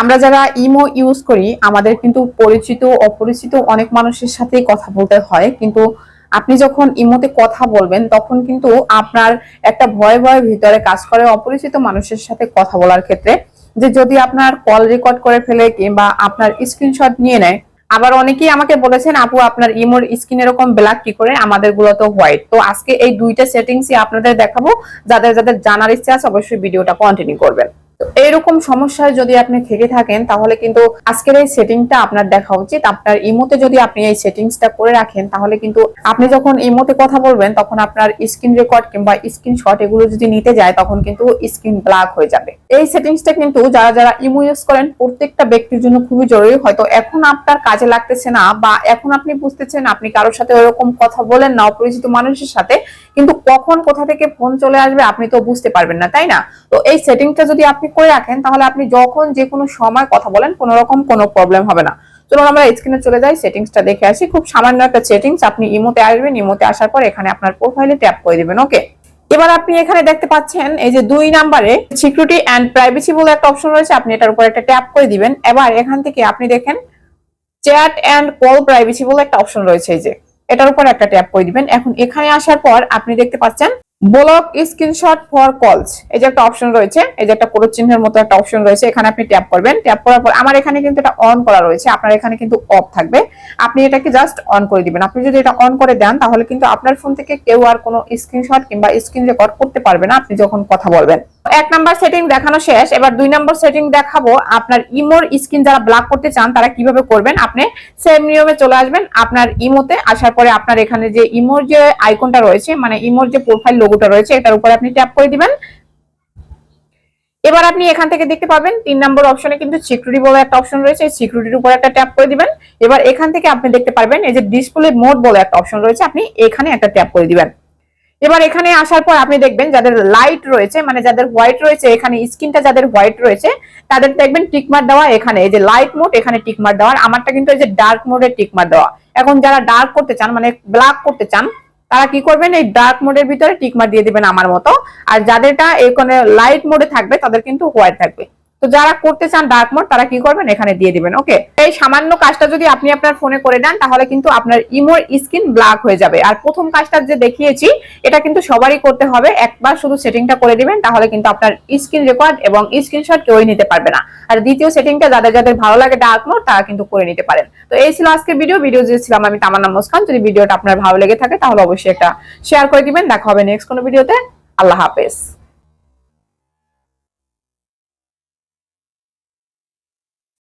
আমরা যারা imo use করি, আমাদের কিন্তু পরিচিত, অপরিচিত অনেক মানুষের সাথেই কথা বলতে হয়। কিন্তু আপনি যখন ইমোতে কথা বলবেন, তখন কিন্তু আপনার একটা ভয় ভয় ভিতরে কাজ করে অপরিচিত মানুষের সাথে কথা বলার ক্ষেত্রে। যে যদি আপনার কল রেকর্ড করে ফেলে কিংবা আপনার স্ক্রিনশট নিয়ে নেয়, আবার অনেকেই আমাকে বলেছেন, আপু, আপনার ইমোর স্ক্রিন এরকম ব্ল্যাক কি করে? আমাদেরগুলো তো হোয়াইট তো আজকে এই দুইটা সেটিংসই আপনাদের দেখাবো। যাদের যাদের জানার ইচ্ছা আছে, অবশ্যই ভিডিওটা কন্টিনিউ করবেন। তো এইরকম সমস্যায় যদি আপনি থেকে থাকেন, তাহলে কিন্তু আজকের এই সেটিংটা আপনার দেখা উচিত। আপনার ইমোতে যদি আপনি এই সেটিংসটা করে রাখেন, তাহলে কিন্তু আপনি যখন ইমোতে কথা বলবেন, তখন আপনার স্ক্রিন রেকর্ড কিংবা স্ক্রিনশট এগুলো যদি নিতে যায়, তখন কিন্তু স্ক্রিন ব্ল্যাক হয়ে যাবে। এই সেটিংসটা কিন্তু যারা যারা ইমো ইউজ করেন, প্রত্যেকটা ব্যক্তির জন্য খুবই জরুরি। হয়তো এখন আপনার কাজে লাগতেছে না বা এখন আপনি বুঝতেছেন আপনি কারোর সাথে ওরকম কথা বলেন না, অপরিচিত মানুষের সাথে, কিন্তু কখন কোথা থেকে ফোন চলে আসবে আপনি তো বুঝতে পারবেন না, তাই না? তো এই সেটিংটা যদি আপনি করে রাখেন, তাহলে আপনি যখন যে কোনো সময় কথা বলেন, কোনো রকম কোনো প্রবলেম হবে না। চলুন আমরা স্ক্রিনে চলে যাই সেটিংসটা দেখে আসি। খুব সামান্য একটা সেটিংস আপনি ইমোতে আসবেন ইমোতে আসার পর এখানে আপনার প্রোফাইলে ট্যাপ করে দিবেন ওকে এবার আপনি এখানে দেখতে পাচ্ছেন, এই যে দুই নাম্বারে সিকিউরিটি অ্যান্ড প্রাইভেসি বলে একটা অপশন রয়েছে, আপনি এটার উপর একটা ট্যাপ করে দিবেন। এবার এখান থেকে আপনি দেখেন চ্যাট অ্যান্ড কল প্রাইভেসি বলে একটা অপশন রয়েছে, এই যে। এটার উপর একটা ট্যাপ করে দিবেন। এখন এখানে আসার পর আপনি দেখতে পাচ্ছেন ব্লক স্ক্রিনশট ফর কলস এই যে একটা অপশন রয়েছে, এই যে একটা পুরো চিহ্নের মতো একটা অপশন রয়েছে, এখানে আপনি ট্যাপ করবেন। ট্যাপ করার পর আমার এখানে কিন্তু এটা অন করা রয়েছে, আপনার এখানে কিন্তু অফ থাকবে। আপনি এটাকে জাস্ট অন করে দিবেন। আপনি যদি এটা অন করে দেন, তাহলে কিন্তু আপনার ফোন থেকে কেউ আর কোনো স্ক্রিনশট কিংবা স্ক্রিন রেকর্ড করতে পারবে না, আপনি যখন কথা বলবেন। এক নাম্বার সেটিং দেখানো শেষ। এবার দুই নাম্বার সেটিং দেখাবো। আপনার ইমোর স্ক্রিন যারা ব্লক করতে চান, তারা কীভাবে করবেন? আপনি সেম নিয়মে চলে আসবেন। আপনার ইমোতে আসার পরে আপনার এখানে যে ইমোর যে আইকনটা রয়েছে মানে ইমোর যে প্রোফাইল লোগোটা রয়েছে, এটার উপরে আপনি ট্যাপ করে দিবেন। এবার আপনি এখান থেকে দেখতে পাবেন, তিন নম্বর অপশনে কিন্তু সিকিউরিটি বলে একটা অপশন রয়েছে, এই সিকিউরিটির উপর একটা ট্যাপ করে দিবেন। এবার এখান থেকে আপনি দেখতে পারবেন, এই যে ডিসপ্লে মোড বলে একটা অপশন রয়েছে, আপনি এখানে একটা ট্যাপ করে দিবেন। এবার এখানে আসার পর আপনি দেখবেন যাদের লাইট রয়েছে মানে যাদের হোয়াইট রয়েছে, এখানে স্কিনটা যাদের হোয়াইট রয়েছে, তাদের দেখবেন টিকমার দেওয়া এখানে। এই যে লাইট মোড এখানে টিকমার দেওয়ার। আমারটা কিন্তু এই যে ডার্ক মোডে টিকমার দেওয়া। এখন যারা ডার্ক করতে চান মানে ব্ল্যাক করতে চান, তারা কি করবেন? এই ডার্ক মোডের ভিতরে টিকমার দিয়ে দিবেন আমার মতো। আর যাদেরটা এখানে লাইট মোডে থাকবে, তাদের কিন্তু হোয়াইট থাকবে। তো যারা করতে চান ডার্ক মোড তারা কি করবেন? এখানে দিয়ে দিবেন ওকে এই সামান্য কাজটা যদি আপনি আপনার ফোনে করে দেন, তাহলে কিন্তু আপনার ইমোর স্কিন ব্ল্যাক হয়ে যাবে। আর প্রথম কাজটা যে দেখিয়েছি, এটা কিন্তু সবারই করতে হবে। একবার শুধু সেটিংটা করে দিবেন, তাহলে কিন্তু আপনার স্ক্রিন রেকর্ড এবং স্ক্রিনশট কেউই নিতে পারবে না। আর দ্বিতীয় সেটিংটা যাদের যাদের ভালো লাগে ডার্ক মোড তারা কিন্তু করে নিতে পারেন। তো এই ছিল আজকের ভিডিও ভিডিও দিয়েছিলাম আমি তামান্না মুসকান। যদি ভিডিওটা আপনার ভালো লেগে থাকে, তাহলে অবশ্যই একটা শেয়ার করে দিবেন। দেখা হবে নেক্সট কোনো ভিডিওতে আল্লাহ হাফেজ।